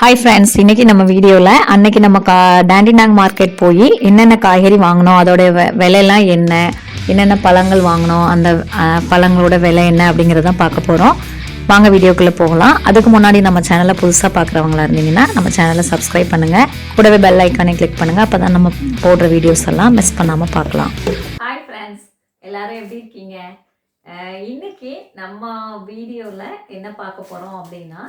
Hi friends இன்னைக்கு நம்ம வீடியோவில் அன்னைக்கு நம்ம கா டாண்டினாங் மார்க்கெட் போய் என்னென்ன காய்கறி வாங்கினோம் அதோடைய விலையெல்லாம் என்ன என்னென்ன பழங்கள் வாங்கினோம் அந்த பழங்களோட விலை என்ன அப்படிங்கிறத பார்க்க போகிறோம் வாங்க வீடியோக்குள்ளே போகலாம். அதுக்கு முன்னாடி நம்ம சேனலை புதுசாக பார்க்குறவங்களா இருந்தீங்கன்னா நம்ம சேனலை சப்ஸ்கிரைப் பண்ணுங்கள் கூடவே பெல் ஐக்கானே கிளிக் பண்ணுங்கள் அப்போ தான் நம்ம போடுற வீடியோஸ் எல்லாம் மிஸ் பண்ணாமல் பார்க்கலாம். ஹாய் ஃப்ரெண்ட்ஸ் எல்லோரும் எப்படி இருக்கீங்க? இன்னைக்கு நம்ம வீடியோவில் என்ன பார்க்க போகிறோம் அப்படின்னா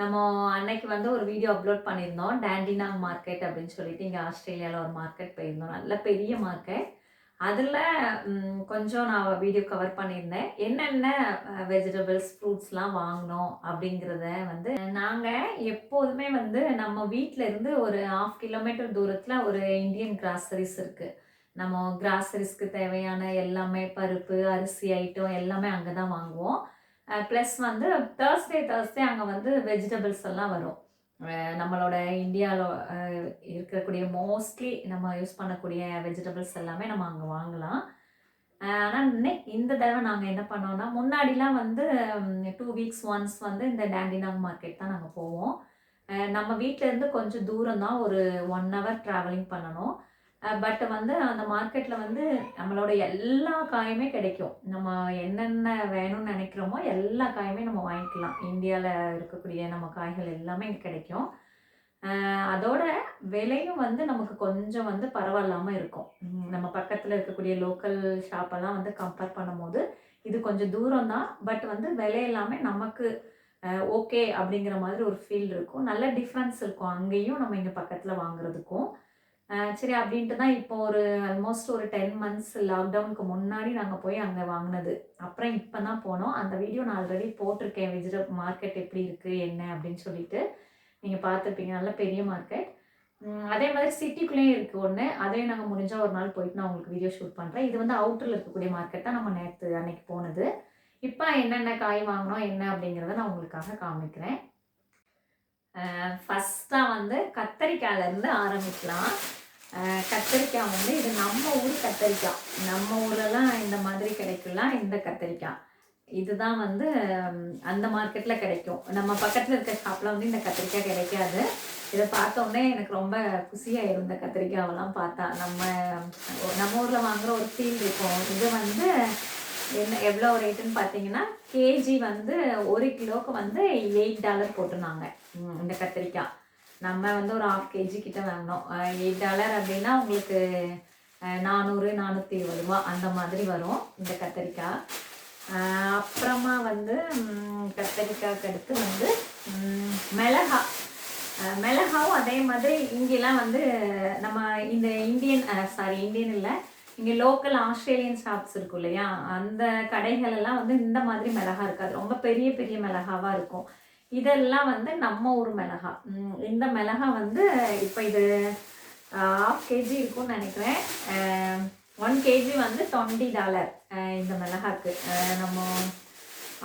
நம்ம அன்னைக்கு வந்து ஒரு வீடியோ அப்லோட் பண்ணியிருந்தோம். டேண்டினாங் மார்க்கெட் அப்படின்னு சொல்லிட்டு இங்கே ஆஸ்திரேலியாவில் ஒரு மார்க்கெட் போயிருந்தோம். நல்ல பெரிய மார்க்கெட் அதில் கொஞ்சம் நான் வீடியோ கவர் பண்ணியிருந்தேன். என்னென்ன வெஜிடபிள்ஸ் ஃப்ரூட்ஸ்லாம் வாங்கினோம் அப்படிங்கிறத வந்து நாங்கள் எப்போதுமே வந்து நம்ம வீட்டிலேருந்து ஒரு ஆஃப் கிலோமீட்டர் தூரத்தில் ஒரு இந்தியன் கிராசரிஸ் இருக்குது நம்ம கிராசரிஸ்க்கு தேவையான எல்லாமே பருப்பு அரிசி ஐட்டம் எல்லாமே அங்கே தான் வாங்குவோம். ப்ளஸ் வந்து தேர்ஸ்டே தேர்ஸ்டே அங்கே வந்து வெஜிடபிள்ஸ் எல்லாம் வரும். நம்மளோட இந்தியாவில் இருக்கக்கூடிய மோஸ்ட்லி நம்ம யூஸ் பண்ணக்கூடிய வெஜிடபிள்ஸ் எல்லாமே நம்ம அங்கே வாங்கலாம். ஆனால் இன்னைக்கு இந்த தடவை நாங்கள் என்ன பண்ணோம்னா முன்னாடிலாம் வந்து டூ வீக்ஸ் ஒன்ஸ் வந்து இந்த டேண்டினாங் மார்க்கெட் தான் நாங்கள் போவோம். நம்ம வீட்டிலேருந்து கொஞ்சம் தூரம் தான் ஒரு ஒன் ஹவர் ட்ராவலிங் பண்ணணும். பட் வந்து அந்த மார்க்கெட்டில் வந்து நம்மளோட எல்லா காயுமே கிடைக்கும். நம்ம என்னென்ன வேணும்னு நினைக்கிறோமோ எல்லா காயுமே நம்ம வாங்கிக்கலாம். இந்தியாவில் இருக்கக்கூடிய நம்ம காய்கள் எல்லாமே இங்கே கிடைக்கும். அதோட விலையும் வந்து நமக்கு கொஞ்சம் வந்து பரவாயில்லாமல் இருக்கும். நம்ம பக்கத்தில் இருக்கக்கூடிய லோக்கல் ஷாப்பெல்லாம் வந்து கம்பேர் பண்ணும்போது இது கொஞ்சம் தூரம் தான் பட் வந்து விலை எல்லாமே நமக்கு ஓகே அப்படிங்கிற மாதிரி ஒரு ஃபீல் இருக்கும். நல்ல டிஃப்ரென்ஸ் இருக்கும். அங்கேயும் நம்ம இங்கே பக்கத்தில் வாங்குறதுக்கும். சரி அப்படின்ட்டு தான் இப்போ ஒரு ஆல்மோஸ்ட் ஒரு டென் மந்த்ஸ் லாக்டவுனுக்கு முன்னாடி நாங்கள் போய் அங்கே வாங்கினது. அப்புறம் இப்போ தான் போனோம். அந்த வீடியோ நான் ஆல்ரெடி போட்டிருக்கேன். வெஜிடபிள் மார்க்கெட் எப்படி இருக்குது என்ன அப்படின்னு சொல்லிட்டு. நீங்கள் பார்த்துருப்பீங்க. நல்ல பெரிய மார்க்கெட் அதே மாதிரி சிட்டிக்குள்ளேயும் இருக்குது ஒன்று அதையும் நாங்கள் முடிஞ்சால் ஒரு நாள் போயிட்டு நான் உங்களுக்கு வீடியோ ஷூட் பண்ணுறேன் இது வந்து அவுட்டரில் இருக்கக்கூடிய மார்க்கெட் தான் நம்ம நேற்று அன்னைக்கு போனது. இப்போ என்னென்ன காய் வாங்கினோம் என்ன அப்படிங்கிறத நான் உங்களுக்காக காமிக்கிறேன். ஃபஸ்ட்டாக வந்து கத்தரிக்காயிலேருந்து ஆரம்பிக்கலாம். கத்தரிக்காய் வந்து இது நம்ம ஊர் கத்தரிக்காய். நம்ம ஊர்லலாம் இந்த மாதிரி கிடைக்கலாம் இந்த கத்தரிக்காய். இதுதான் வந்து அந்த மார்க்கெட்டில் கிடைக்கும். நம்ம பக்கத்தில் இருக்க ஷாப்பில் வந்து இந்த கத்திரிக்காய் கிடைக்காது. இதை பார்த்தோன்னே எனக்கு ரொம்ப குசியாயிரும் இந்த கத்திரிக்காவெல்லாம் பார்த்தா. நம்ம நம்ம ஊரில் வாங்குகிற ஒரு ஃபீல் இருக்கும். இது வந்து என்ன எவ்வளோ ரேட்டுன்னு பார்த்தீங்கன்னா கேஜி வந்து ஒரு கிலோவுக்கு வந்து எயிட் டாலர் போட்டிருந்தாங்க இந்த கத்திரிக்காய். நம்ம வந்து ஒரு ஆஃப் கேஜி கிட்ட வாங்கினோம். எயிட் டாலர் அப்படின்னா உங்களுக்கு நானூறு நானூற்றி இருபது ரூபா அந்த மாதிரி வரும் இந்த கத்திரிக்காய். அப்புறமா வந்து கத்தரிக்காய்க்கு கத்திரிக்காய்க்கு அடுத்து வந்து மிளகா. மிளகாவும் அதே மாதிரி இங்கெல்லாம் வந்து நம்ம இந்த இந்தியன் சாரி இந்தியன் இல்லை இங்கே லோக்கல் ஆஸ்திரேலியன் ஷாப்ஸ் இருக்கும் இல்லையா? அந்த கடைகள் எல்லாம் வந்து இந்த மாதிரி மிளகா இருக்காது. ரொம்ப பெரிய பெரிய மிளகாவாக இருக்கும். இதெல்லாம் வந்து நம்ம ஊர் மிளகா. இந்த மிளகா வந்து இப்போ இது ஆஃப் கேஜி இருக்கும்னு நினைக்கிறேன். ஒன் கேஜி வந்து டுவெண்ட்டி டாலர் இந்த மிளகாக்கு. நம்ம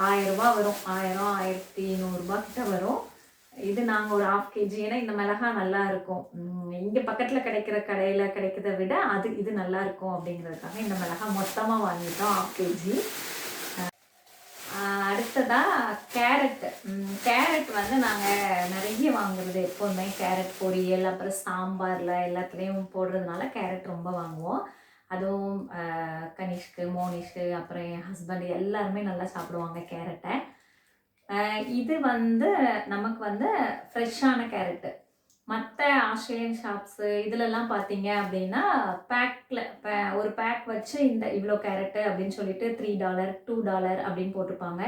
ஆயிரரூபா வரும். ஆயிரம் ஆயிரத்தி நூறுரூபா கிட்ட வரும். இது நாங்கள் ஒரு ஹாஃப் கேஜி ஏன்னா இந்த மிளகா நல்லா இருக்கும். இங்கே பக்கத்தில் கிடைக்கிற கடையில் கிடைக்கிறத விட அது இது நல்லா இருக்கும் அப்படிங்கிறதுக்காக இந்த மிளகா மொத்தமாக வாங்கிட்டோம் ஹாஃப் கேஜி அடுத்ததா கேரட். கேரட் வந்து நாங்கள் நிறைய வாங்குறது எப்போதுமே. கேரட் பொரியல் அப்புறம் சாம்பாரில் எல்லாத்துலேயும் போடுறதுனால கேரட் ரொம்ப வாங்குவோம். அதுவும் கனிஷ்கு கனிஷ்க்கு மோனிஷ்க்கு அப்புறம் என் ஹஸ்பண்ட் எல்லாருமே நல்லா சாப்பிடுவாங்க கேரட்டை. இது வந்து நமக்கு வந்து ஃப்ரெஷ்ஷான கேரட்டு. மற்ற ஆஸ்திரேலியன் ஷாப்ஸு இதிலெல்லாம் பார்த்தீங்க அப்படின்னா பேக்கில் ஒரு பேக் வச்சு இந்த இவ்வளோ கேரட்டு அப்படின்னு சொல்லிட்டு த்ரீ டாலர் டூ டாலர் அப்படின்னு போட்டிருப்பாங்க.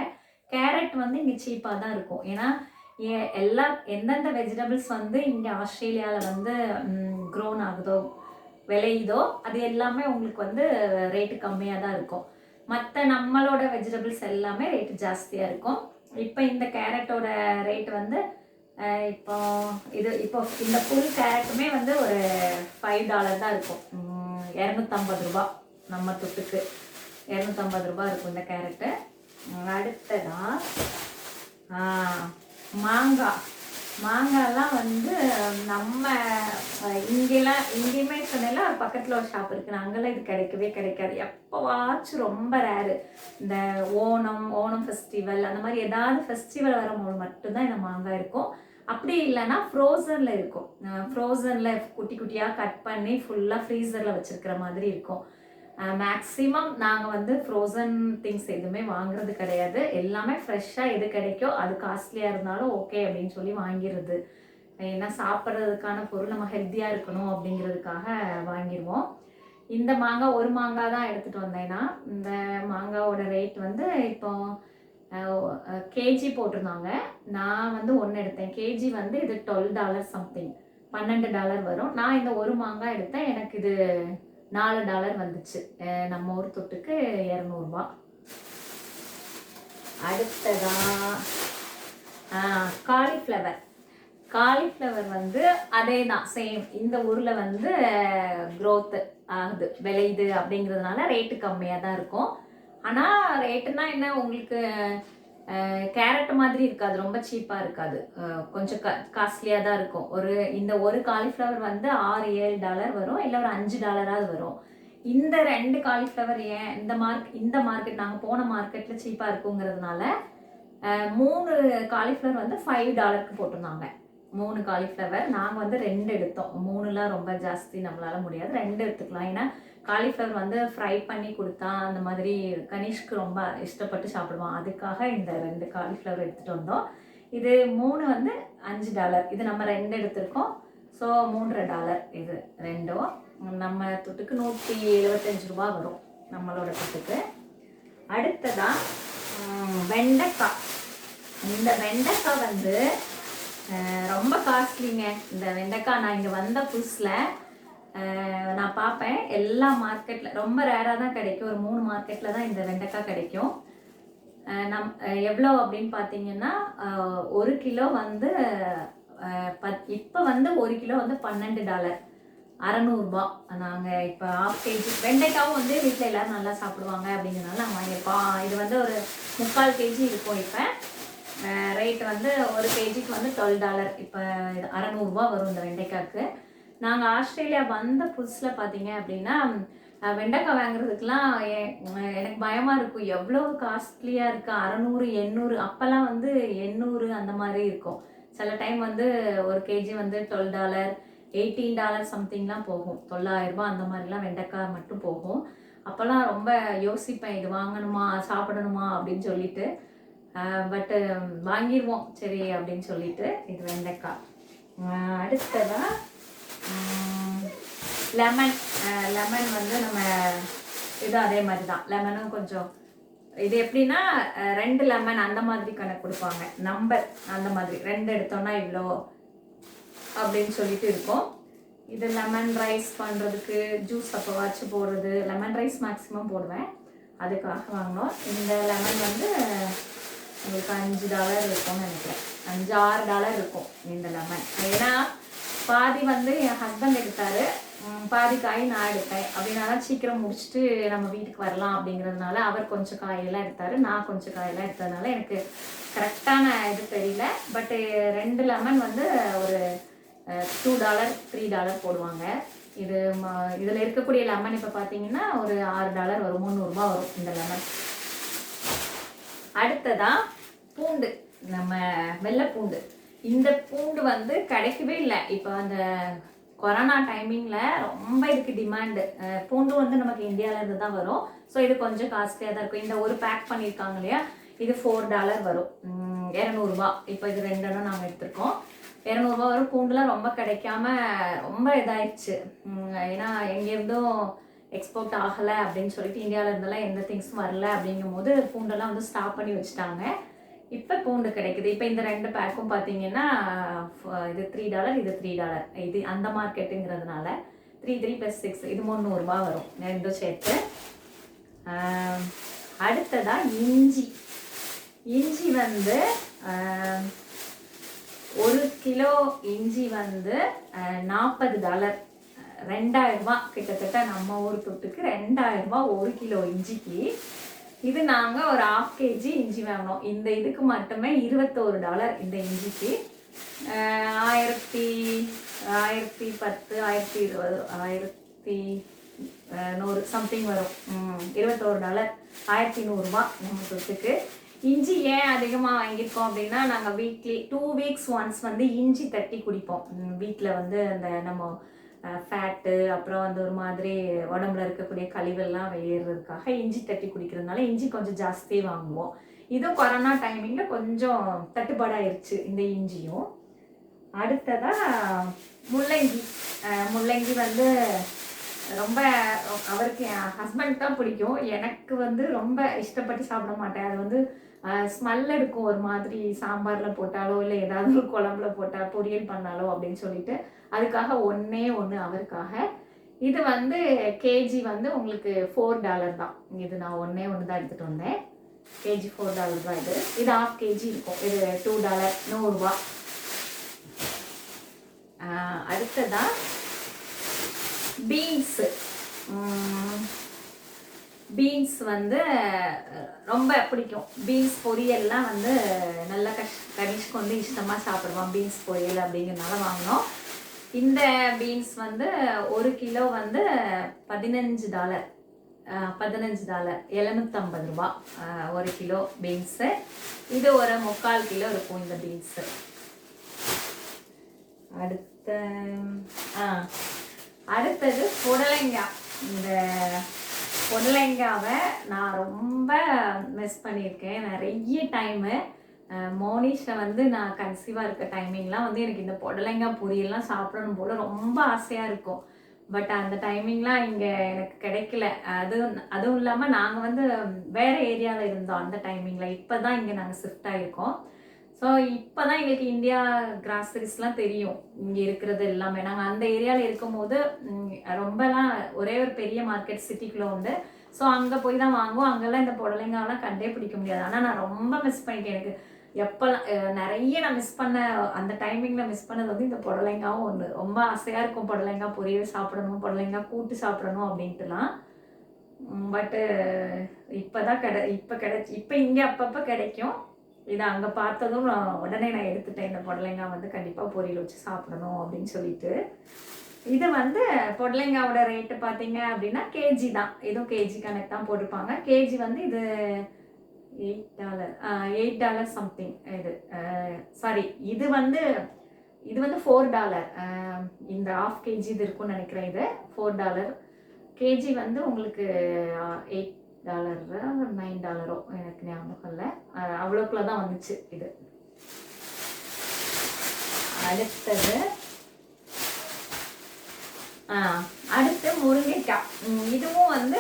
கேரட் வந்து இங்கே சீப்பாக தான் இருக்கும். ஏன்னா ஏ- எல்லா எந்தெந்த வெஜிடபிள்ஸ் வந்து இங்கே ஆஸ்திரேலியாவில் வந்து க்ரோன் ஆகுதோ விளையுதோ அது எல்லாமே உங்களுக்கு வந்து ரேட்டு கம்மியாக தான் இருக்கும். மற்ற நம்மளோட வெஜிடபிள்ஸ் எல்லாமே ரேட்டு ஜாஸ்தியாக இருக்கும். இப்போ இந்த கேரட்டோட ரேட் வந்து இப்போ இது இப்போ இந்த ஃபுல் கேரட்டுமே வந்து ஒரு ஃபைவ் டாலர் தான் இருக்கும். இரநூத்தம்பது ரூபா நம்ம தொட்டுக்கு. இரநூத்தம்பது ரூபா இருக்கும் இந்த கேரட்டு. அடுத்ததா மாங்காய் மாங்காய்லாம் வந்து நம்ம இங்கெல்லாம் இங்கேயுமே சொன்னால பக்கத்தில் ஒரு ஷாப் இருக்குது அங்கெல்லாம் இது கிடைக்கவே கிடைக்காது. எப்போவாச்சும் ரொம்ப ரேரு இந்த ஓணம் ஓணம் ஃபெஸ்டிவல் அந்த மாதிரி ஏதாவது ஃபெஸ்டிவல் வரும்போது மட்டும்தான் இந்த மாங்காய் இருக்கும். அப்படி இல்லைன்னா ஃப்ரோசனில் இருக்கும். ஃப்ரோசனில் குட்டி குட்டியாக கட் பண்ணி ஃபுல்லாக ஃப்ரீசரில் வச்சுருக்கிற மாதிரி இருக்கும். மேக்ஸிமம் நாங்கள் வந்து ஃப்ரோசன் திங்ஸ் எதுவுமே வாங்குறது கிடையாது. எல்லாமே ஃப்ரெஷ்ஷாக எது கிடைக்கோ அது காஸ்ட்லியாக இருந்தாலும் ஓகே அப்படின்னு சொல்லி வாங்கிடுறது. ஏன்னா சாப்பிட்றதுக்கான பொருள் நம்ம ஹெல்த்தியாக இருக்கணும் அப்படிங்கிறதுக்காக வாங்கிடுவோம். இந்த மாங்காய் ஒரு மாங்காய் தான் எடுத்துகிட்டு வந்தேன்னா இந்த மாங்காவோட ரேட் வந்து இப்போ கேஜி போட்டிருந்தாங்க. நான் வந்து ஒன்று எடுத்தேன். கேஜி வந்து இது டுவெல் டாலர் சம்திங் பன்னெண்டு டாலர் வரும். நான் இந்த ஒரு மாங்காய் எடுத்தேன். எனக்கு இது நாலு டாலர் வந்துச்சு. நம்ம ஊர் தொட்டுக்கு இரநூறுபா அடுத்ததான் காலிஃப்ளவர் காலிஃப்ளவர் வந்து அதே தான் சேம் இந்த ஊரில் வந்து க்ரோத்து ஆகுது. விளையுது அப்படிங்கிறதுனால ரேட்டு கம்மியாக தான் இருக்கும் ஆனால் ரேட்டுனா என்ன? உங்களுக்கு கேரட் மாதிரி இருக்காது ரொம்ப சீப்பாக இருக்காது. கொஞ்சம் க காஸ்ட்லியாக தான் இருக்கும். ஒரு இந்த ஒரு காலிஃப்ளவர் வந்து ஆறு ஏழு டாலர் வரும் இல்லை ஒரு அஞ்சு டாலராவது வரும். இந்த ரெண்டு காலிஃப்ளவர் ஏன் இந்த மார்க் இந்த மார்க்கெட் நாங்கள் போன மார்க்கெட்டில் சீப்பாக இருக்குங்கிறதுனால மூணு காலிஃப்ளவர் வந்து ஃபைவ் டாலருக்கு போட்டிருந்தாங்க. மூணு காலிஃப்ளவர் நாங்கள் வந்து ரெண்டு எடுத்தோம். மூணுலாம் ரொம்ப ஜாஸ்தி நம்மளால முடியாது. ரெண்டு எடுத்துக்கலாம். ஏன்னா காலிஃப்ளவர் வந்து ஃப்ரை பண்ணி கொடுத்தா அந்த மாதிரி கனிஷ்க்கு ரொம்ப இஷ்டப்பட்டு சாப்பிடுவான் அதுக்காக இந்த ரெண்டு காலிஃப்ளவர் எடுத்துகிட்டு வந்தோம். இது மூணு வந்து அஞ்சு டாலர் இது நம்ம ரெண்டு எடுத்திருக்கோம். ஸோ மூன்றரை டாலர் இது ரெண்டும். நம்ம தொட்டுக்கு நூற்றி எழுபத்தஞ்சு ரூபா வரும் நம்மளோட தொட்டுக்கு. அடுத்ததாக வெண்டைக்காய். இந்த வெண்டைக்காய் வந்து ரொம்ப காஸ்ட்லிங்க. இந்த வெண்டைக்காய் நான் இங்கே வந்த புதுசில் நான் பார்ப்பேன். எல்லா மார்க்கெட்டில் ரொம்ப ரேராக தான் கிடைக்கும். ஒரு மூணு மார்க்கெட்டில் தான் இந்த வெண்டைக்காய் கிடைக்கும். நம் எவ்வளோ அப்படின்னு பார்த்தீங்கன்னா ஒரு கிலோ வந்து பத் இப்போ வந்து ஒரு கிலோ வந்து பன்னெண்டு டாலர் அறநூறுபா. நாங்கள் இப்போ ஆஃப் கேஜி வெண்டைக்காவும் வந்து வீட்டில் எல்லோரும் நல்லா சாப்பிடுவாங்க அப்படிங்கிறனால நாங்கள் வாங்கியிருப்போம் இது வந்து ஒரு முக்கால் கேஜி இருக்கும் இப்போ. ரேட் வந்து ஒரு கேஜிக்கு வந்து டுவெல் டாலர் இப்போ இது அறநூறுபா வரும் இந்த வெண்டைக்காய்க்கு நாங்கள் ஆஸ்திரேலியா வந்த புதுசில் பார்த்தீங்க அப்படின்னா வெண்டைக்காய் வாங்குறதுக்கெலாம் எனக்கு பயமாக இருக்கும். எவ்வளோ காஸ்ட்லியாக இருக்குது அறநூறு எண்ணூறு அப்போல்லாம் வந்து எண்ணூறு அந்த மாதிரி இருக்கும். சில டைம் வந்து ஒரு கேஜி வந்து டுவெல் டாலர் எயிட்டீன் டாலர் சம்திங்லாம் போகும். தொள்ளாயிரம் ரூபாய் அந்த மாதிரிலாம் வெண்டைக்காய் மட்டும் போகும். அப்போல்லாம் ரொம்ப யோசிப்பேன் இது வாங்கணுமா சாப்பிடணுமா அப்படின்னு சொல்லிட்டு. பட்டு வாங்கிடுவோம் சரி அப்படின்னு சொல்லிட்டு இது வெண்டைக்காய் ஆஹ் லெமன் லெமன் வந்து நம்ம இது அதே மாதிரி தான் லெமனும் கொஞ்சம் இது எப்படின்னா ரெண்டு லெமன் அந்த மாதிரி கணக்கு கொடுப்பாங்க. நம்பர் அந்த மாதிரி. ரெண்டு எடுத்தோம்னா இவ்வளோ அப்படின்னு சொல்லிட்டு இருக்கும். இது லெமன் ரைஸ் பண்ணுறதுக்கு ஜூஸ் அப்போ வச்சு போடுறது. லெமன் ரைஸ் மேக்ஸிமம் போடுவேன். அதுக்காக வாங்கினோம். இந்த லெமன் வந்து உங்களுக்கு அஞ்சு டாலர் இருக்கும்னு நினைக்கிறேன். அஞ்சு ஆறு டாலர் இருக்கும் இந்த லெமன் ஏன்னா பாதி வந்து என் ஹஸ்பண்ட் எடுத்தாரு. பாதி காய் நான் எடுத்தேன். அப்படின்னால சீக்கிரம் முடிச்சுட்டு நம்ம வீட்டுக்கு வரலாம் அப்படிங்கிறதுனால அவர் கொஞ்சம் காயெல்லாம் எடுத்தாரு. நான் கொஞ்சம் காயெல்லாம் எடுத்ததுனால எனக்கு கரெக்டான இது தெரியல. பட்டு ரெண்டு லெமன் வந்து ஒரு டூ டாலர் த்ரீ டாலர் போடுவாங்க. இது ம- இதில் இருக்கக்கூடிய லெமன் இப்போ பார்த்தீங்கன்னா ஒரு ஆறு டாலர் வரும். முந்நூறுரூபா வரும் இந்த லெமன் அடுத்ததாக பூண்டு நம்ம வெள்ளை பூண்டு. இந்த பூண்டு வந்து கிடைக்கவே இல்லை. இப்போ அந்த கொரோனா டைமிங்கில் ரொம்ப இதுக்கு டிமாண்டு பூண்டு வந்து நமக்கு இந்தியாவிலேருந்து தான் வரும். ஸோ இது கொஞ்சம் காஸ்ட்லியாக தான் இருக்கும். இந்த ஒரு பேக் பண்ணியிருக்காங்க இல்லையா? இது ஃபோர் டாலர் வரும். இரநூறுபா. இப்போ இது ரெண்டெண்ணம் நாங்கள் எடுத்திருக்கோம். இரநூறுபா வரும். பூண்டுலாம் ரொம்ப கிடைக்காம ரொம்ப இதாயிடுச்சு. ஏன்னா எங்கேருந்தும் எக்ஸ்போர்ட் ஆகலை அப்படின்னு சொல்லிட்டு இந்தியாவிலேருந்தெல்லாம் எந்த திங்ஸும் வரல அப்படிங்கும் போது பூண்டெல்லாம் வந்து ஸ்டாப் பண்ணி வச்சுட்டாங்க. இப்போ பூண்டு கிடைக்குது. இப்போ இந்த ரெண்டு பேக்கும் பார்த்தீங்கன்னா ஃப- இது த்ரீ டாலர் இது த்ரீ டாலர் இது அந்த மார்க்கெட்டுங்கிறதுனால த்ரீ த்ரீ ப்ளஸ் சிக்ஸ் இது முந்நூறுரூபா வரும். ரெண்டும் சேர்த்து. அடுத்ததாக அடுத்ததா இஞ்சி. இஞ்சி வந்து ஒரு கிலோ இஞ்சி வந்து நாற்பது டாலர் ரெண்டாயிரம் ரூபா கிட்டத்தட்ட நம்ம ஊர் தொட்டுக்கு ரெண்டாயிரம் ரூபா ஒரு கிலோ இஞ்சிக்கு. இது நாங்கள் ஒரு ஆஃப் கேஜி இஞ்சி வாங்கினோம். இந்த இதுக்கு மட்டுமே இருபத்தோரு டாலர் இந்த இஞ்சிக்கு. ஆயிரத்தி ஆயிரத்தி பத்து ஆயிரத்தி இருபது ஆயிரத்தி நூறு சம்திங் வரும். இருபத்தோரு டாலர் ஆயிரத்தி நூறுரூவா நம்ம சொத்துக்கு. இஞ்சி ஏன் அதிகமாக வாங்கியிருக்கோம் அப்படின்னா நாங்கள் வீக்லி டூ வீக்ஸ் ஒன்ஸ் வந்து இஞ்சி தட்டி குடிப்போம். வீட்டில் வந்து அந்த நம்ம ஃபேட்டு அப்புறம் அந்த ஒரு மாதிரி உடம்புல இருக்கக்கூடிய கழிவெல்லாம் வெளியேறதுக்காக இஞ்சி தட்டி குடிக்கிறதுனால இஞ்சி கொஞ்சம் ஜாஸ்தியே வாங்குவோம். இதுவும் கொரோனா டைமிங்கில் கொஞ்சம் தட்டுப்பாடாயிருச்சு இந்த இஞ்சியும். அடுத்ததாக முள்ளங்கி. முள்ளங்கி வந்து ரொம்ப அவருக்கு என் ஹஸ்பண்ட் தான் பிடிக்கும். எனக்கு வந்து ரொம்ப இஷ்டப்பட்டு சாப்பிட மாட்டேன். அது வந்து ஸ்மெல் எடுக்கும். ஒரு மாதிரி சாம்பாரில் போட்டாலோ இல்லை ஏதாவது ஒரு குழம்புல போட்டால் பொரியல் பண்ணாலோ அப்படின்னு சொல்லிட்டு அதுக்காக ஒன்றே ஒன்று அவருக்காக. இது வந்து கேஜி வந்து உங்களுக்கு ஃபோர் டாலர் தான். இது நான் ஒன்றே ஒன்று தான் எடுத்துகிட்டு வந்தேன். கேஜி ஃபோர் டாலர் தான் இது. இது ஆஃப் கேஜி இருக்கும். இது டூ டாலர் நூறுரூவா அடுத்ததா பீன்ஸு பீன்ஸ் வந்து ரொம்ப பிடிக்கும். பீன்ஸ் பொரியல்லாம் வந்து நல்லா கஷ் கனிஷ்க்கு வந்து இஷ்டமாக சாப்பிடுவான். பீன்ஸ் பொரியல் அப்படிங்கிறதுனால வாங்கினோம். இந்த பீன்ஸ் வந்து ஒரு கிலோ வந்து பதினஞ்சு டாலர். பதினஞ்சு டாலர். எழுநூற்றம்பது ரூபா. ஒரு கிலோ பீன்ஸு இது ஒரு முக்கால் கிலோ இருக்கும் இந்த பீன்ஸு அடுத்த ஆ அடுத்தது புடலங்காய் இந்த புடலங்காவை நான் ரொம்ப மிஸ் பண்ணியிருக்கேன். நிறைய டைமு மோனிஷில் வந்து நான் கன்சீவாக இருக்க டைமிங்லாம் வந்து எனக்கு இந்த புடலங்காய் பொரியெல்லாம் சாப்பிடணும் போல ரொம்ப ஆசையாக இருக்கும். பட் அந்த டைமிங்லாம் இங்கே எனக்கு கிடைக்கல. அதுவும் அதுவும் இல்லாமல் நாங்கள் வந்து வேறு ஏரியாவில் இருந்தோம் அந்த டைமிங்கில் இப்போ தான் இங்கே நாங்கள் ஷிஃப்ட் ஆகிருக்கோம் ஸோ இப்போ தான் எங்களுக்கு இந்தியா கிராசரிஸ்லாம் தெரியும். இங்கே இருக்கிறது எல்லாமே. நாங்கள் அந்த ஏரியாவில் இருக்கும்போது ரொம்பலாம் ஒரே ஒரு பெரிய மார்க்கெட் சிட்டிக்குள்ளே உண்டு. ஸோ அங்கே போய் தான் வாங்குவோம். அங்கெல்லாம் இந்த புடலைங்காலாம் கண்டே பிடிக்க முடியாது. ஆனால் நான் ரொம்ப மிஸ் பண்ணிட்டேன் எனக்கு. எப்போல்லாம் நிறைய நான் மிஸ் பண்ண அந்த டைமிங்கில் மிஸ் பண்ணது வந்து இந்த புடலைங்காவும் ஒன்று ரொம்ப ஆசையாக இருக்கும் புடலைங்காய் பொரியல் சாப்பிடணும் புடலைங்காய் கூட்டு சாப்பிடணும் அப்படின்ட்டுலாம். பட்டு இப்போ தான் கிடை இப்போ கிடைச்சி இப்போ இங்கே அப்பப்போ கிடைக்கும். இதை அங்கே பார்த்ததும் நான் உடனே நான் எடுத்துட்டேன் இந்த புடலைங்காய் வந்து கண்டிப்பாக பொரியல் வச்சு சாப்பிடணும் அப்படின்னு சொல்லிட்டு. இது வந்து பொடலைங்காவோட ரேட்டு பார்த்தீங்க அப்படின்னா கேஜி தான். இதுவும் கேஜி கணக்கு தான் போட்டிருப்பாங்க. கேஜி வந்து இது eight dollar eight dollar something இது uh, சாரி இது வந்து இது வந்து ஃபோர் டாலர் um, இந்த ஆஃப் கேஜி இது இருக்கும்னு நினைக்கிறேன் இது ஃபோர் டாலர் கேஜி வந்து உங்களுக்கு எயிட் டாலரோ நைன் டாலரோ எனக்கு ஞாபகம் இல்லை. அவ்வளோக்குள்ள தான் வந்துச்சு இது. அடுத்தது அடுத்து முருங்கைக்காய் இதுவும் வந்து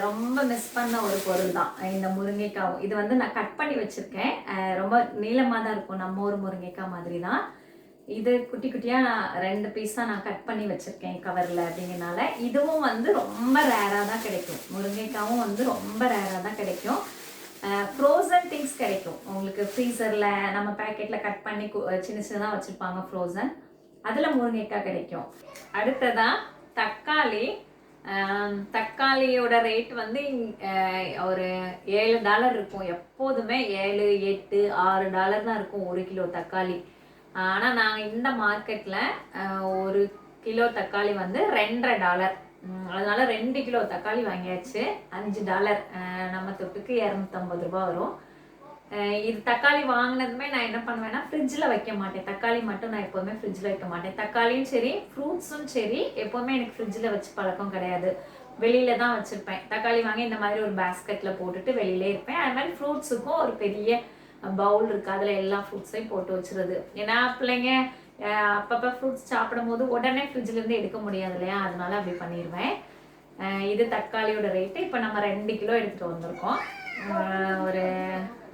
ரொம்ப மிஸ் பண்ண ஒரு பொருள் தான் இந்த முருங்கைக்காவும். இது வந்து நான் கட் பண்ணி வச்சுருக்கேன். ரொம்ப நீளமாக தான் இருக்கும் நம்ம ஊர் முருங்கைக்காய் மாதிரி தான். இது குட்டி குட்டியாக நான் ரெண்டு பீஸாக நான் கட் பண்ணி வச்சுருக்கேன் கவரில் அப்படிங்கிறனால. இதுவும் வந்து ரொம்ப ரேராக தான் கிடைக்கும். முருங்கைக்காவும் வந்து ரொம்ப ரேராக தான் கிடைக்கும். ஃப்ரோசன் திங்ஸ் கிடைக்கும். உங்களுக்கு ஃப்ரீசரில் நம்ம பேக்கெட்டில் கட் பண்ணி கு- சின்ன சின்னதாக வச்சுருப்பாங்க ஃப்ரோசன் அதில் முருங்கைக்காய் கிடைக்கும். அடுத்ததாக தக்காளி. தக்காளியோட ரேட் வந்து ஒரு ஏழு டாலர் இருக்கும். எப்போதுமே ஏழு எட்டு ஆறு டாலர் தான் இருக்கும் ஒரு கிலோ தக்காளி. ஆனால் நாங்கள் இந்த மார்க்கெட்டில் ஒரு கிலோ தக்காளி வந்து ரெண்டரை டாலர் அதனால் ரெண்டு கிலோ தக்காளி வாங்கியாச்சு. அஞ்சு டாலர் நம்ம தொட்டுக்கு இரநூத்தம்பது ரூபா வரும். இது தக்காளி வாங்கினதுமே நான் என்ன பண்ணுவேன்னா ஃப்ரிட்ஜில் வைக்க மாட்டேன். தக்காளி மட்டும் நான் எப்போவுமே ஃப்ரிட்ஜில் வைக்க மாட்டேன். தக்காளியும் சரி ஃப்ரூட்ஸும் சரி எப்போவுமே எனக்கு ஃப்ரிட்ஜில் வச்சு பழக்கம் கிடையாது. வெளியில தான் வச்சுருப்பேன். தக்காளி வாங்கி இந்த மாதிரி ஒரு பேஸ்கெட்டில் போட்டுட்டு வெளியிலே இருப்பேன். அது மாதிரி ஃப்ரூட்ஸுக்கும் ஒரு பெரிய பவுல் இருக்குது அதில் எல்லா ஃப்ரூட்ஸையும் போட்டு வச்சுருது. ஏன்னா பிள்ளைங்க அப்பப்போ ஃப்ரூட்ஸ் சாப்பிடும் போது உடனே ஃப்ரிட்ஜ்லேருந்து எடுக்க முடியாது இல்லையா? அதனால அப்படி பண்ணிடுவேன் இது தக்காளியோட ரேட்டு இப்போ நம்ம ரெண்டு கிலோ எடுத்துகிட்டு வந்திருக்கோம். ஒரு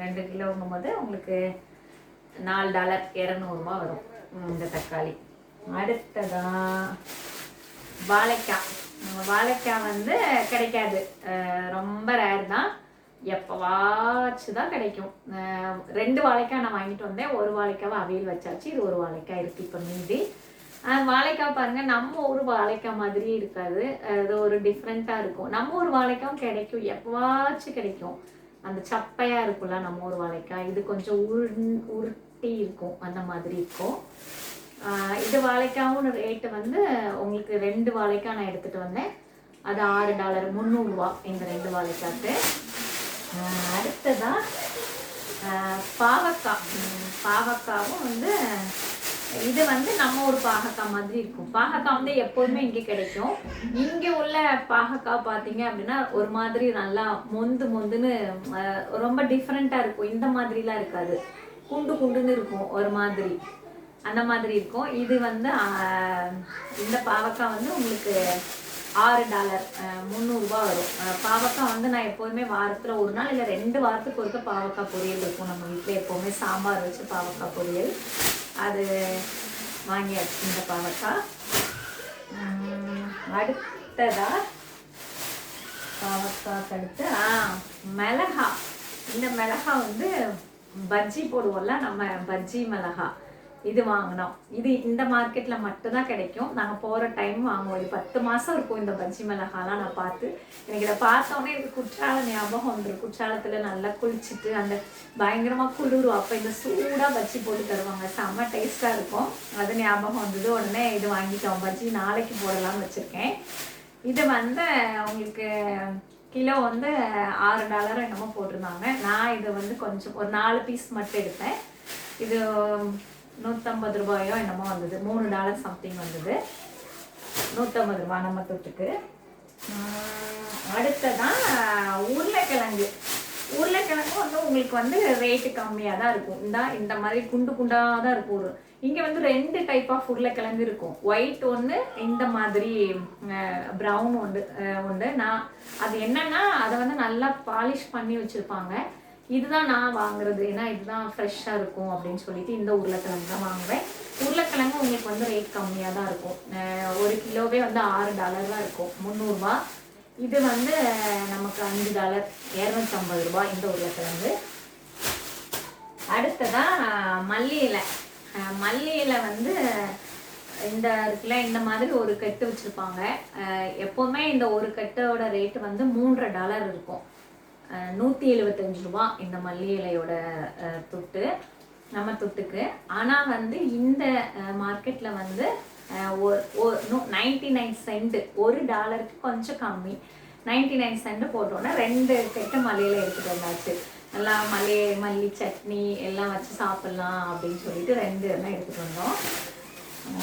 ரெண்டு கிலோங்கும் போது உங்களுக்கு நாலு டாலர் இரநூறுபா வரும். இந்த தக்காளி. அடுத்ததா வாழைக்காய். வாழைக்காய் வந்து கிடைக்காது. ரொம்ப ரேர் தான். எப்போவாச்சு தான் கிடைக்கும் ரெண்டு வாழைக்காய் நான் வாங்கிட்டு வந்தேன். ஒரு வாழைக்காவை அவியல் வச்சாச்சு. இது ஒரு வாழைக்காய் இருக்கு இப்போ மீதி. வாழைக்காய் பாருங்கள் நம்ம ஒரு வாழைக்காய் மாதிரியே இருக்காது. அது ஒரு டிஃப்ரெண்ட்டாக இருக்கும். நம்ம ஒரு வாழைக்காயும் கிடைக்கும். எப்போவாச்சும் கிடைக்கும். அந்த சப்பையாக இருக்கும்ல நம்ம ஊர் வாழைக்காய் இது கொஞ்சம் உருண் உருட்டி இருக்கும் அந்த மாதிரி இருக்கும். இது வாழைக்காவும் ரேட்டு வந்து உங்களுக்கு ரெண்டு வாழைக்காய் நான் எடுத்துகிட்டு வந்தேன். அது ஆறு டாலர் முந்நூறுரூவா இந்த ரெண்டு வாழைக்காய்க்கு. அடுத்ததாக பாவக்காய். பாவக்காவும் வந்து இது வந்து நம்ம ஒரு பாகக்காய் மாதிரி இருக்கும். பாகக்காய் வந்து எப்போதுமே இங்கே கிடைக்கும். இங்கே உள்ள பாகக்காய் பார்த்தீங்க அப்படின்னா ஒரு மாதிரி நல்லா மொந்து மொந்துன்னு ரொம்ப டிஃப்ரெண்ட்டாக இருக்கும். இந்த மாதிரிலாம் இருக்காது. குண்டு குண்டுன்னு இருக்கும் ஒரு மாதிரி. அந்த மாதிரி இருக்கும். இது வந்து இந்த பாவக்காய் வந்து உங்களுக்கு ஆறு டாலர் முந்நூறுரூபா வரும். பாவக்காய் வந்து நான் எப்போதுமே வாரத்தில் ஒரு நாள் இல்லை ரெண்டு வாரத்துக்கு ஒருக்க பாவக்காய் பொரியல் இருக்கும். நம்ம வீட்டில் எப்போவுமே சாம்பார் வச்சு பாவக்காய் பொரியல். அது வாங்கியாச்சு இந்த பாவக்காய். அடுத்ததாக அடுத்ததா பாவக்காய்க்கு அடுத்து ஆ மிளகா. இந்த மிளகா வந்து பஜ்ஜி போடுவோம்ல நம்ம பஜ்ஜி மிளகா. இது வாங்கினோம். இது இந்த மார்க்கெட்டில் மட்டும்தான் கிடைக்கும். நாங்கள் போகிற டைம் வாங்குவோம். ஒரு பத்து மாதம் இருக்கும் இந்த பஜ்ஜி மிளகாலாம் நான் பார்த்து. எனக்கு இதை பார்த்தோன்னே எனக்கு குற்றால ஞாபகம் வந்துடும் குற்றாலத்தில் நல்லா குளிச்சுட்டு அந்த பயங்கரமாக குளிரும். அப்போ இந்த சூடாக பஜ்ஜி போட்டு தருவாங்க. செம்ம டேஸ்ட்டாக இருக்கும். அது ஞாபகம் வந்தது. உடனே இது வாங்கிட்டோம். பஜ்ஜி நாளைக்கு போடலாம்னு வச்சுருக்கேன். இது வந்து உங்களுக்கு கிலோ வந்து ஆறு டாலர் என்னமோ போட்டிருந்தாங்க. நான் இது வந்து கொஞ்சம் ஒரு நாலு பீஸ் மட்டும் எடுத்தேன். இது நூற்றம்பது ரூபாயோ என்னமோ வந்தது. மூணு டாலர் சம்திங் வந்தது. நூற்றம்பது ரூபா நம்ம தொட்டுக்கு. அடுத்ததான் உருளைக்கிழங்கு. உருளைக்கிழங்கு வந்து உங்களுக்கு வந்து ரேட்டு கம்மியாக தான் இருக்கும். இந்த இந்த மாதிரி குண்டு குண்டாக தான் இருக்கும். ஒரு இங்கே வந்து ரெண்டு டைப் ஆஃப் உருளைக்கிழங்கு இருக்கும். ஒயிட் ஒன்று இந்த மாதிரி ப்ரௌன் ஒன்று ஒன்று நான் அது என்னன்னா அதை வந்து நல்லா பாலிஷ் பண்ணி வச்சுருப்பாங்க. இதுதான் நான் வாங்குறது. ஏன்னா இதுதான் ஃப்ரெஷ்ஷாக இருக்கும் அப்படின்னு சொல்லிட்டு இந்த உருளைக்கிழங்கு தான் வாங்குவேன். உருளைக்கிழங்கு உங்களுக்கு வந்து ரேட் கம்மியாக தான் இருக்கும். ஒரு கிலோவே வந்து ஆறு டாலர் தான் இருக்கும். முந்நூறுரூவா இது வந்து நமக்கு அஞ்சு டாலர் இரநூத்தம்பது ரூபாய் இந்த உருளைக்கிழங்கு. அடுத்ததா மல்லி இலை. மல்லி இலை வந்து இந்த இருக்குல்ல இந்த மாதிரி ஒரு கட்டு வச்சுருப்பாங்க. எப்போவுமே இந்த ஒரு கட்டோட ரேட்டு வந்து மூன்றரை டாலர் இருக்கும். நூற்றி எழுபத்தஞ்சு ரூபா இந்த மல்லி இலையோட தொட்டு துட்டு நம்ம துட்டுக்கு. ஆனால் வந்து இந்த மார்க்கெட்டில் வந்து நைன்டி நைன் சென்ட் ஒரு டாலருக்கு கொஞ்சம் கம்மி. நைன்டி நைன் சென்ட் போட்டோன்னா ரெண்டு செட்டு மல்லியில் எடுத்துகிட்டு வந்தாச்சு. நல்லா மல்லி மல்லி சட்னி எல்லாம் வச்சு சாப்பிட்லாம் அப்படின்னு சொல்லிட்டு ரெண்டு எல்லாம் எடுத்துகிட்டு வந்தோம்.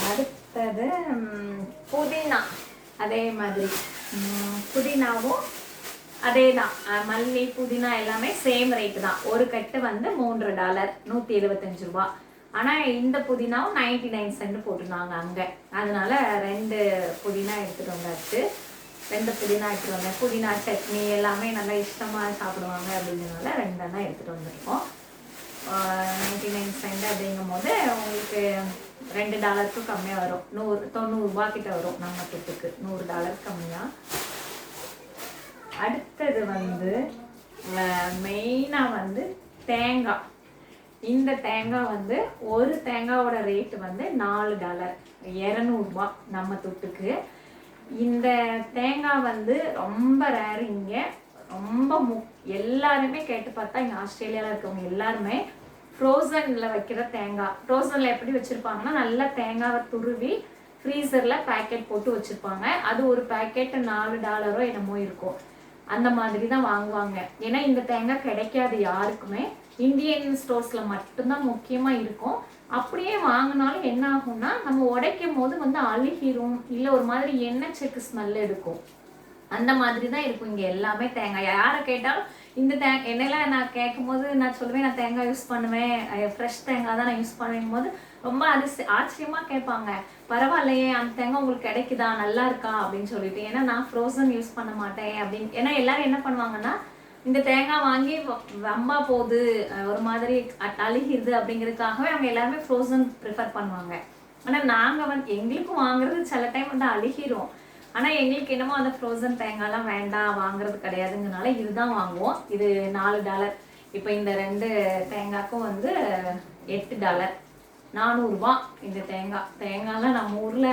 அடுத்தது புதினா. அதே மாதிரி. புதினாவும் அதே தான் மல்லி புதினா எல்லாமே சேம் ரேட்டு தான். ஒரு கட்டு வந்து மூன்று டாலர் நூற்றி எழுபத்தஞ்சு ரூபா. ஆனால் இந்த புதினாவும் நைன்டி நைன் சென்ட் போட்டிருந்தாங்க அங்கே. அதனால ரெண்டு புதினா எடுத்துகிட்டு வந்தாச்சு. ரெண்டு புதினா எடுத்துகிட்டு வந்தேன். புதினா சட்னி எல்லாமே நல்லா இஷ்டமாக சாப்பிடுவாங்க அப்படிங்கிறதுனால தான் எடுத்துகிட்டு வந்திருக்கோம். நைன்டி நைன் சென்ட் அப்படிங்கும் போது உங்களுக்கு ரெண்டு டாலருக்கும் கம்மியாக வரும். நூறு தொண்ணூறுரூபா கிட்ட வரும் நம்ம துட்டுக்கு நூறு டாலர் கம்மியாக அடுத்தது வந்து மெயினாக வந்து தேங்காய் இந்த தேங்காய் வந்து ஒரு தேங்காயோட ரேட்டு வந்து நாலு டாலர் இரநூறுபா நம்ம தொட்டுக்கு. இந்த தேங்காய் வந்து ரொம்ப ரேர் இங்கே ரொம்ப மு எல்லாருமே கேட்டு பார்த்தா இங்கே ஆஸ்திரேலியாவில் இருக்கவங்க எல்லாருமே ஃப்ரோசனில் வைக்கிற தேங்காய் ஃப்ரோசனில் எப்படி வச்சுருப்பாங்கன்னா நல்லா தேங்காவை துருவி ஃப்ரீசரில் பேக்கெட் போட்டு வச்சுருப்பாங்க. அது ஒரு பேக்கெட் நாலு டாலரோ என்னமோ இருக்கும். அந்த மாதிரி தான் வாங்குவாங்க. ஏன்னா இந்த தேங்காய் கிடைக்காது யாருக்குமே. இந்தியன் ஸ்டோர்ஸில் மட்டும்தான் முக்கியமாக இருக்கும். அப்படியே வாங்கினாலும் என்ன ஆகும்னா நம்ம உடைக்கும் போது வந்து அழுகிரும். இல்லை ஒரு மாதிரி எண்ணெய் செக்கு ஸ்மெல் எடுக்கும். அந்த மாதிரி தான் இருக்கும் இங்கே எல்லாமே தேங்காய். யாரை கேட்டாலும் இந்த தே என்னெல்லாம் நான் கேட்கும் போது நான் சொல்லுவேன் நான் தேங்காய் யூஸ் பண்ணுவேன். ஃப்ரெஷ் தேங்காய் தான் நான் யூஸ் பண்ணுவேன் போது ரொம்ப அதிர்ஷ்ட ஆச்சரியமா கேட்பாங்க. பரவாயில்லையே அந்த தேங்காய் உங்களுக்கு கிடைக்குதா? நல்லா இருக்கா? அப்படின்னு சொல்லிட்டு. ஏன்னா நான் ஃப்ரோசன் யூஸ் பண்ண மாட்டேன் அப்படின்னு. ஏன்னா எல்லாரும் என்ன பண்ணுவாங்கன்னா இந்த தேங்காய் வாங்கி வம்பா போகுது ஒரு மாதிரி அழுகிடுது அப்படிங்கிறதுக்காகவே அவங்க எல்லாருமே ஃப்ரோசன் ப்ரிஃபர் பண்ணுவாங்க. ஆனால் நாங்கள் வந்து எங்களுக்கும் வாங்குறது சில டைம் வந்து அழுகிரும். ஆனால் எங்களுக்கு என்னமோ அந்த ஃப்ரோசன் தேங்காய்லாம் வேண்டாம் வாங்குறது கிடையாதுங்கனால இதுதான் வாங்குவோம். இது நாலு டாலர் இப்போ இந்த ரெண்டு தேங்காய்க்கும் வந்து எட்டு டாலர் நானூறுரூபா இந்த தேங்காய். தேங்காய்லாம் நம்ம ஊரில்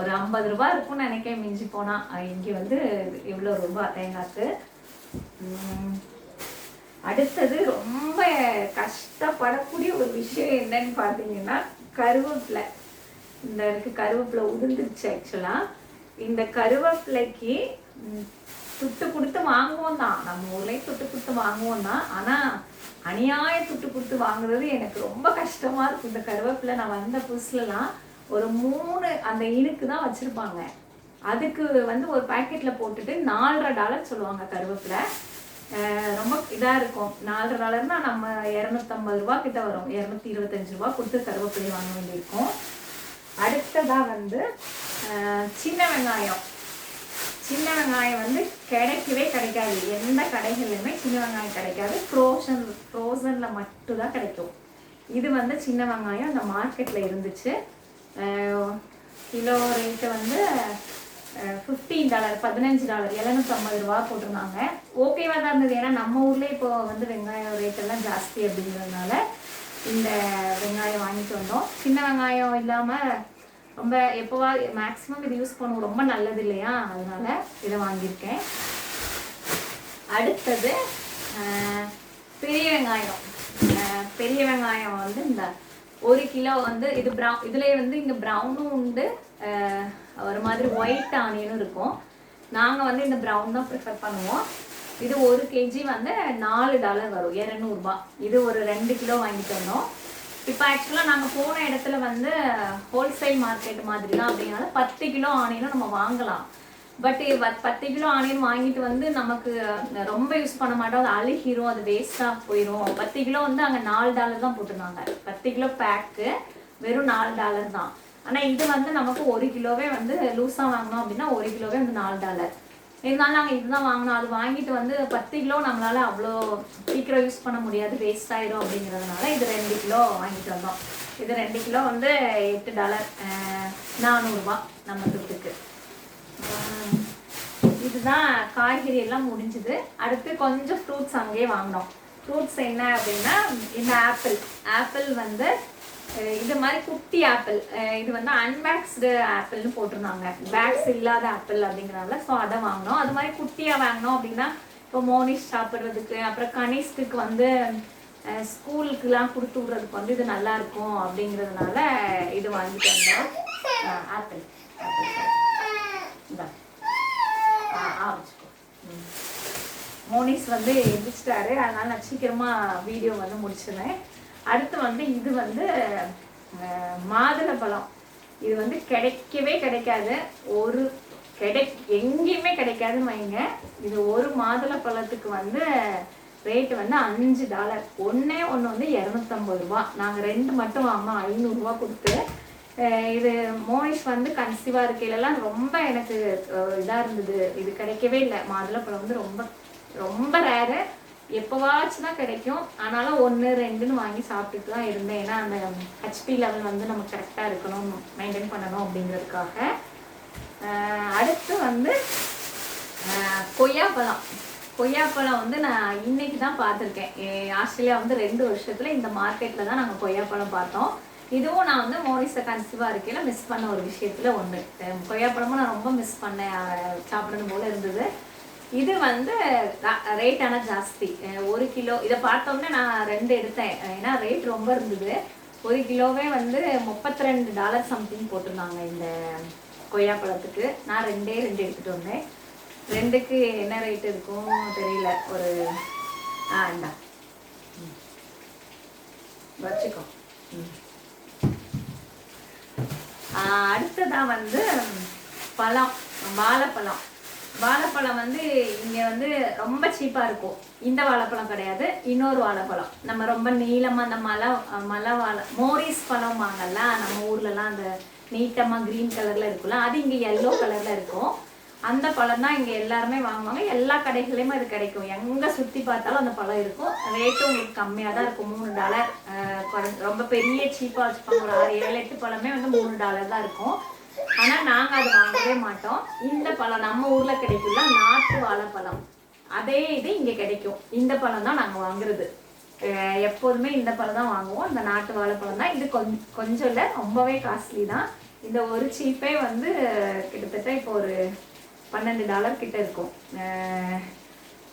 ஒரு ஐம்பது ரூபா இருக்கும்னு நினைக்கிறேன் மிஞ்சி போனால் இங்கே வந்து இவ்வளோ ரூபா தேங்காய்க்கு? அடுத்தது ரொம்ப கஷ்டப்படக்கூடிய ஒரு விஷயம் என்னன்னு பார்த்தீங்கன்னா கருவேப்பிலை. இந்த இருக்கு கருவேப்பிலை உதிர்ந்துருச்சு ஆக்சுவலாக இந்த கருவேப்பிலைக்கு துட்டு கொடுத்து வாங்குவோம் தான். நம்ம ஊர்லேயும் துட்டு கொடுத்து வாங்குவோம் தான். ஆனால் அநியாய துட்டு கொடுத்து வாங்குறது எனக்கு ரொம்ப கஷ்டமா இருக்கும் இந்த கருவேப்பிலை நான் வந்த புதுசுலலாம் ஒரு மூணு அந்த இனுக்கு தான் வச்சிருப்பாங்க. அதுக்கு வந்து ஒரு பாக்கெட்ல போட்டுட்டு நாலரை டாலர் சொல்லுவாங்க கருவேப்பிலை. ரொம்ப இதா இருக்கும். நாலரை டாலர்னா நம்ம இரநூத்தம்பது ரூபா கிட்ட வரும். இரநூத்தி இருபத்தஞ்சு ரூபா கொடுத்து கருவேப்பிலை வாங்க வேண்டியிருக்கும். அடுத்ததா வந்து சின்ன வெங்காயம். சின்ன வெங்காயம் வந்து கிடைக்கவே கிடைக்காது. எந்த கடைகள்லையுமே சின்ன வெங்காயம் கிடைக்காது. ஃப்ரோசன் ஃப்ரோசனில் மட்டும்தான் கிடைக்கும். இது வந்து சின்ன வெங்காயம் அந்த மார்க்கெட்டில் இருந்துச்சு. கிலோ ரேட்டு வந்து ஃபிஃப்டீன் டாலர் பதினஞ்சு டாலர் எழுநூற்றம்பது ரூபா போட்டிருந்தாங்க. ஓகேவாக தான் இருந்தது. ஏன்னா நம்ம ஊர்லேயே இப்போ வந்து வெங்காயம் ரேட்டெல்லாம் ஜாஸ்தி அப்படிங்கிறதுனால இந்த வெங்காயம் வாங்கிட்டு வந்தோம். சின்ன வெங்காயம் இல்லாமல் ரொம்ப எப்போவா மேக்ஸிமம் இது யூஸ் பண்ணுவோம். ரொம்ப நல்லது இல்லையா? அதனால இதை வாங்கியிருக்கேன். அடுத்தது பெரிய வெங்காயம். பெரிய வெங்காயம் வந்து இந்த ஒரு கிலோ வந்து இது ப்ரௌன் இதுலேயே வந்து இங்கே ப்ரௌனும் உண்டு. ஒரு மாதிரி ஒயிட் ஆனியனும் இருக்கும். நாங்கள் வந்து இந்த ப்ரௌன் தான் ப்ரிஃபர் பண்ணுவோம். இது ஒரு கேஜி வந்து நாலு டாலர் வரும். இரநூறுபா. இது ஒரு ரெண்டு கிலோ வாங்கிட்டு வந்தோம். இப்போ ஆக்சுவலாக நாங்கள் போன இடத்துல வந்து ஹோல்சேல் மார்க்கெட் மாதிரி தான் அப்படின்னால பத்து கிலோ ஆனியனும் நம்ம வாங்கலாம். பட் பத்து கிலோ ஆனியன் வாங்கிட்டு வந்து நமக்கு ரொம்ப யூஸ் பண்ண மாட்டோம். அது அழுகிரும் அது வேஸ்ட்டாக போயிடும் பத்து கிலோ வந்து அங்கே நாலு டாலர் தான் போட்டிருந்தாங்க. பத்து கிலோ பேக்கு வெறும் நாலு டாலர் தான். ஆனால் இது வந்து நமக்கு ஒரு கிலோவே வந்து லூஸாக வாங்கினோம் அப்படின்னா ஒரு கிலோவே வந்து நாலு டாலர் இருந்தாலும் நாங்கள் இதுதான் வாங்கினோம் அது வாங்கிட்டு வந்து பத்து கிலோ நம்மளால அவ்வளோ சீக்கிரம் யூஸ் பண்ண முடியாது. வேஸ்ட் ஆயிடும் அப்படிங்கிறதுனால இது ரெண்டு கிலோ வாங்கிட்டு வந்தோம். இது ரெண்டு கிலோ வந்து எட்டு டாலர் நானூறுரூவா நம்ம துட்டுக்கு. இதுதான் காய்கறி எல்லாம் முடிஞ்சுது. அடுத்து கொஞ்சம் ஃப்ரூட்ஸ் அங்கேயே வாங்கினோம். ஃப்ரூட்ஸ் என்ன அப்படின்னா இந்த ஆப்பிள் ஆப்பிள் வந்து இது மாதிரி குட்டி ஆப்பிள் இது வந்து அன்பேக்ஸ்டு ஆப்பிள்னு போட்டிருந்தாங்க. பேக்ஸ் இல்லாத ஆப்பிள் அப்படிங்கிறனால ஸோ அதை வாங்கினோம். அது மாதிரி குட்டியாக வாங்கினோம் அப்படின்னா இப்போ மோனிஷ் சாப்பிட்றதுக்கு அப்புறம் கனிஷ்குக்கு வந்து ஸ்கூலுக்குலாம் கொடுத்து விட்றதுக்கு வந்து இது நல்லா இருக்கும் அப்படிங்கிறதுனால இது வாங்கிட்டு வந்தோம். ஆப்பிள். ஆப்பிள் ம். மோனிஸ் வந்து எந்திரிச்சிட்டாரு. அதனால நான் சீக்கிரமா வீடியோ வந்து முடிச்சிருந்தேன் அடுத்து வந்து இது வந்து மாதுளை பழம். இது வந்து கிடைக்கவே கிடைக்காது. ஒரு கிடை எங்கேயுமே கிடைக்காது வைங்க. இது ஒரு மாதுளை பழத்துக்கு வந்து ரேட்டு வந்து அஞ்சு டாலர். ஒன்றே ஒன்று வந்து இரநூத்தம்பது ரூபா. நாங்கள் ரெண்டு மட்டும் வாங்கினோம். ஐநூறுரூவா கொடுத்து. இது மோனிஷ் வந்து கன்சீவாக இருக்கையிலலாம் ரொம்ப எனக்கு இதாக இருந்தது. இது கிடைக்கவே இல்லை. மாதுளப்பழம் வந்து ரொம்ப ரொம்ப ரேரு எப்போவாச்சும் தான் கிடைக்கும். ஆனாலும் ஒன்று ரெண்டுன்னு வாங்கி சாப்பிட்டுட்டு தான் இருந்தேன். ஏன்னா அந்த ஹெச்பி லெவல் வந்து நம்ம கரெக்டாக இருக்கணும் மெயின்டைன் பண்ணணும் அப்படிங்கிறதுக்காக. அடுத்து வந்து கொய்யாப்பழம் கொய்யாப்பழம் வந்து நான் இன்னைக்கு தான் பார்த்துருக்கேன். ஆஸ்திரேலியா வந்து ரெண்டு வருஷத்துல இந்த மார்க்கெட்டில் தான் நாங்கள் கொய்யாப்பழம் பார்த்தோம். இதுவும் நான் வந்து மோனிஸை கன்சீவாக இருக்கையில மிஸ் பண்ண ஒரு விஷயத்தில் ஒன்று கொய்யாப்பழமும் நான் ரொம்ப மிஸ் பண்ணேன். சாப்பிடணும் போல இருந்தது. இது வந்து ரேட் ஆனால் ஜாஸ்தி. ஒரு கிலோ இதை பார்த்தோன்னே நான் ரெண்டு எடுத்தேன். ஏன்னா ரேட் ரொம்ப இருந்தது. ஒரு கிலோவே வந்து முப்பத்தி ரெண்டு டாலர் சம்திங் போட்டிருந்தாங்க இந்த கொய்யாப்பழத்துக்கு நான் ரெண்டே ரெண்டு எடுத்துகிட்டு வந்தேன். ரெண்டுக்கு என்ன ரேட் இருக்கும் தெரியல. ஒரு ஆ இந்தா. வச்சுக்கோ. ம். அடுத்ததா வந்து பழம் வாழைப்பழம். வாழைப்பழம் வந்து இங்க வந்து ரொம்ப சீப்பா இருக்கும். இந்த வாழைப்பழம் கிடையாது. இன்னொரு வாழைப்பழம். நம்ம ரொம்ப நீளமா அந்த மலை மலை வாழை மோரிஸ் பழம் வாங்கல நம்ம ஊர்லலாம் அந்த நீட்டமா கிரீன் கலர்ல இருக்கும்ல அது இங்க எல்லோ கலர்ல இருக்கும். அந்த பழம் தான் இங்க எல்லாருமே வாங்குவாங்க. எல்லா கடைகளையுமே அது கிடைக்கும். எங்க சுத்தி பார்த்தாலும் அந்த பழம் இருக்கும். ரேட்டும் உங்களுக்கு கம்மியா தான் இருக்கும். மூணு டாலர் ரொம்ப பெரிய சீப்பா வச்சுப்பாங்க. ஒரு ஆறு ஏழு எட்டு பழமே வந்து மூணு டாலர் தான் இருக்கும். ஆனால் நாங்கள் அதை வாங்கவே மாட்டோம். இந்த பழம் நம்ம ஊரில் கிடைக்கும்ல நாட்டு வாழைப்பழம். அதே இது இங்கே கிடைக்கும். இந்த பழம் தான் நாங்கள் வாங்குறது. எப்போதுமே இந்த பழம் தான் வாங்குவோம். இந்த நாட்டு வாழைப்பழம் தான். இது கொஞ்சம் கொஞ்சம் இல்லை ரொம்பவே காஸ்ட்லி தான். இந்த ஒரு சீப்பே வந்து கிட்டத்தட்ட இப்போ ஒரு பன்னெண்டு டாலர் கிட்ட இருக்கும்.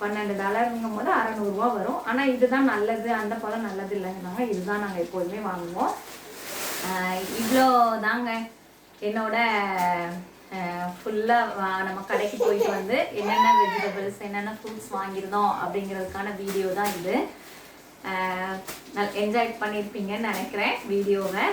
பன்னெண்டு டாலருங்கும் போது அறநூறுவா வரும். ஆனால் இதுதான் நல்லது. அந்த பழம் நல்லது இல்லைங்கிறாங்க இதுதான் நாங்கள் எப்போதுமே வாங்குவோம். இவ்வளோ தாங்க. என்னோட ஃபுல்லாக நம்ம கடைக்கு போயிட்டு வந்து என்னென்ன வெஜிடபிள்ஸ் என்னென்ன ஃப்ரூட்ஸ் வாங்கியிருந்தோம் அப்படிங்கிறதுக்கான வீடியோ தான் இது. என்ஜாய் பண்ணியிருப்பீங்கன்னு நினைக்கிறேன் வீடியோவை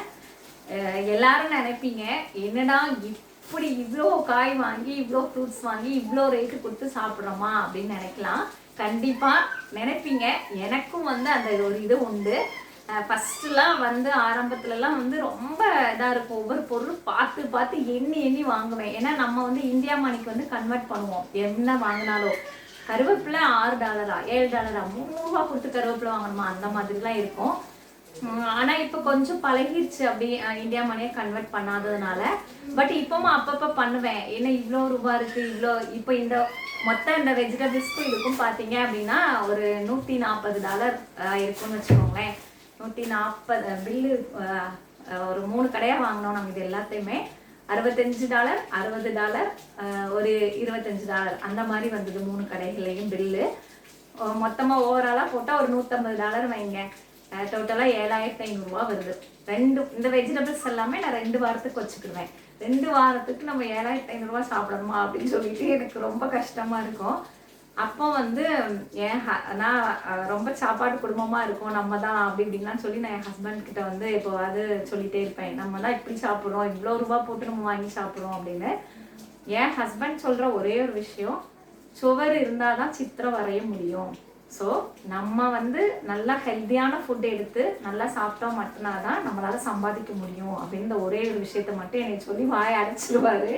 எல்லாரும் நினைப்பீங்க என்னடா இப்படி இவ்வளோ காய் வாங்கி இவ்வளோ ஃப்ரூட்ஸ் வாங்கி இவ்வளோ ரேட்டு கொடுத்து சாப்பிட்றோமா? அப்படின்னு நினைக்கலாம். கண்டிப்பாக நினைப்பீங்க. எனக்கும் வந்து அந்த ஒரு இது உண்டு. ஃபஸ்ட்டுலாம் வந்து ஆரம்பத்துலலாம் வந்து ரொம்ப இதாக இருக்கும். ஒவ்வொரு பொருள் பார்த்து பார்த்து எண்ணி எண்ணி வாங்குவேன். ஏன்னா நம்ம வந்து இந்தியா மணிக்கு வந்து கன்வெர்ட் பண்ணுவோம். என்ன வாங்கினாலும். கருவேப்பிலை ஆறு டாலரா ஏழு டாலரா முந்நூறுரூவா கொடுத்து கருவேப்பிலை வாங்கணுமா? அந்த மாதிரிலாம் இருக்கும். ஆனால் இப்போ கொஞ்சம் பழகிடுச்சு அப்படி இந்தியா மணியை கன்வெர்ட் பண்ணாததுனால. பட் இப்பவும் அப்பப்போ பண்ணுவேன். ஏன்னா இவ்வளோ ரூபா இருக்குது இவ்வளோ இப்போ இந்த மொத்த இந்த வெஜிடபிள்ஸ்க்கும் இதுக்கும் பார்த்தீங்க அப்படின்னா ஒரு நூற்றி நாற்பது டாலர் இருக்குன்னு வச்சுக்கோங்களேன். நூற்றி நாற்பது பில்லு ஒரு மூணு கடையாக வாங்கினோம் நம்ம இது எல்லாத்தையுமே. அறுபத்தஞ்சு டாலர் அறுபது டாலர் ஒரு இருபத்தஞ்சு டாலர் அந்த மாதிரி வந்தது மூணு கடைகள்லையும் பில்லு மொத்தமாக ஓவராலாக போட்டால் ஒரு நூற்றம்பது டாலர் வைங்க. டோட்டலாக ஏழாயிரத்தி ஐநூறுரூவா வருது. ரெண்டு இந்த வெஜிடபிள்ஸ் எல்லாமே நான் ரெண்டு வாரத்துக்கு வச்சுக்கிடுவேன். ரெண்டு வாரத்துக்கு நம்ம ஏழாயிரத்தி ஐநூறுரூவா சாப்பிடணுமா அப்படின்னு சொல்லிட்டு எனக்கு ரொம்ப கஷ்டமாக இருக்கும். அப்போ வந்து என் ஹ- நான் ரொம்ப சாப்பாடு குடும்பமாக இருக்கும் நம்ம தான் அப்படி இப்படின்லாம் சொல்லி நான் என் ஹஸ்பண்ட் கிட்ட வந்து எப்போவாது சொல்லிட்டே இருப்பேன். நம்ம தான் இப்படி சாப்பிட்றோம் இவ்வளோ ரூபா போட்டு நம்ம வாங்கி சாப்பிட்றோம் அப்படின்னு. என் ஹஸ்பண்ட் சொல்கிற ஒரே ஒரு விஷயம் சுவர் இருந்தால் தான் சித்திரம் வரைய முடியும். ஸோ நம்ம வந்து நல்லா ஹெல்த்தியான ஃபுட் எடுத்து நல்லா சாப்பிட்டா மட்டும்தான் தான் நம்மளால சம்பாதிக்க முடியும் அப்படின்ற ஒரே ஒரு விஷயத்த மட்டும் என்னை சொல்லி வாய் அடைச்சிருவாரு.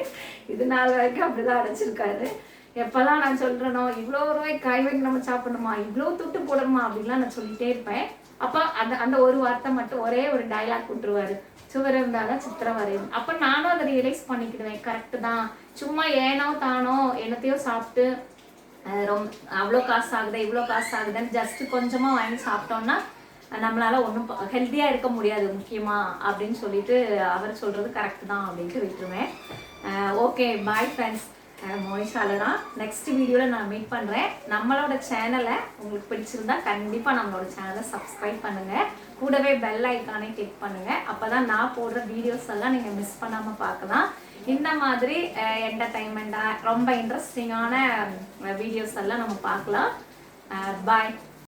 இது நாள் வரைக்கும் அப்படிதான் அடைச்சிருக்காரு. எப்பெல்லாம் நான் சொல்றேனோ இவ்வளோ ரூபாய் காய் வாங்கி நம்ம சாப்பிடணுமா? இவ்வளோ துட்டு போடணுமா? அப்படின்லாம் நான் சொல்லிட்டே இருப்பேன். அப்போ அந்த அந்த ஒரு வார்த்தை மட்டும் ஒரே ஒரு டைலாக் விட்டுருவாரு. சுவர் இருந்தாதான் சித்திரம் வரையும். அப்போ நானும் அதை ரியலைஸ் பண்ணிக்கிடுவேன். கரெக்டு தான். சும்மா ஏனோ தானோ என்னத்தையோ சாப்பிட்டு அஹ் ரொம்ப அவ்வளோ காசு ஆகுது இவ்வளோ காசு ஆகுதுன்னு ஜஸ்ட் கொஞ்சமாக வாங்கி சாப்பிட்டோம்னா நம்மளால ஒன்றும் ஹெல்த்தியாக இருக்க முடியாது முக்கியமாக அப்படின்னு சொல்லிட்டு அவர் சொல்கிறது கரெக்ட் தான் அப்படின்ட்டு விட்டுருவேன் ஓகே பாய் ஃப்ரெண்ட்ஸ் மோனிஷால தான் நெக்ஸ்ட் வீடியோவில் நான் மீட் பண்ணுறேன் நம்மளோட சேனலை உங்களுக்கு பிடிச்சிருந்தா கண்டிப்பாக நம்மளோட சேனலை சப்ஸ்கிரைப் பண்ணுங்கள் கூடவே பெல் ஐக்கானே கிளிக் பண்ணுங்கள் அப்போ தான் நான் போடுற வீடியோஸ் எல்லாம் நீங்கள் மிஸ் பண்ணாமல் பார்க்கலாம். இந்த மாதிரி என்டர்டைன்மெண்ட்டாக ரொம்ப இன்ட்ரெஸ்டிங்கான வீடியோஸ் எல்லாம் நம்ம பார்க்கலாம். பாய்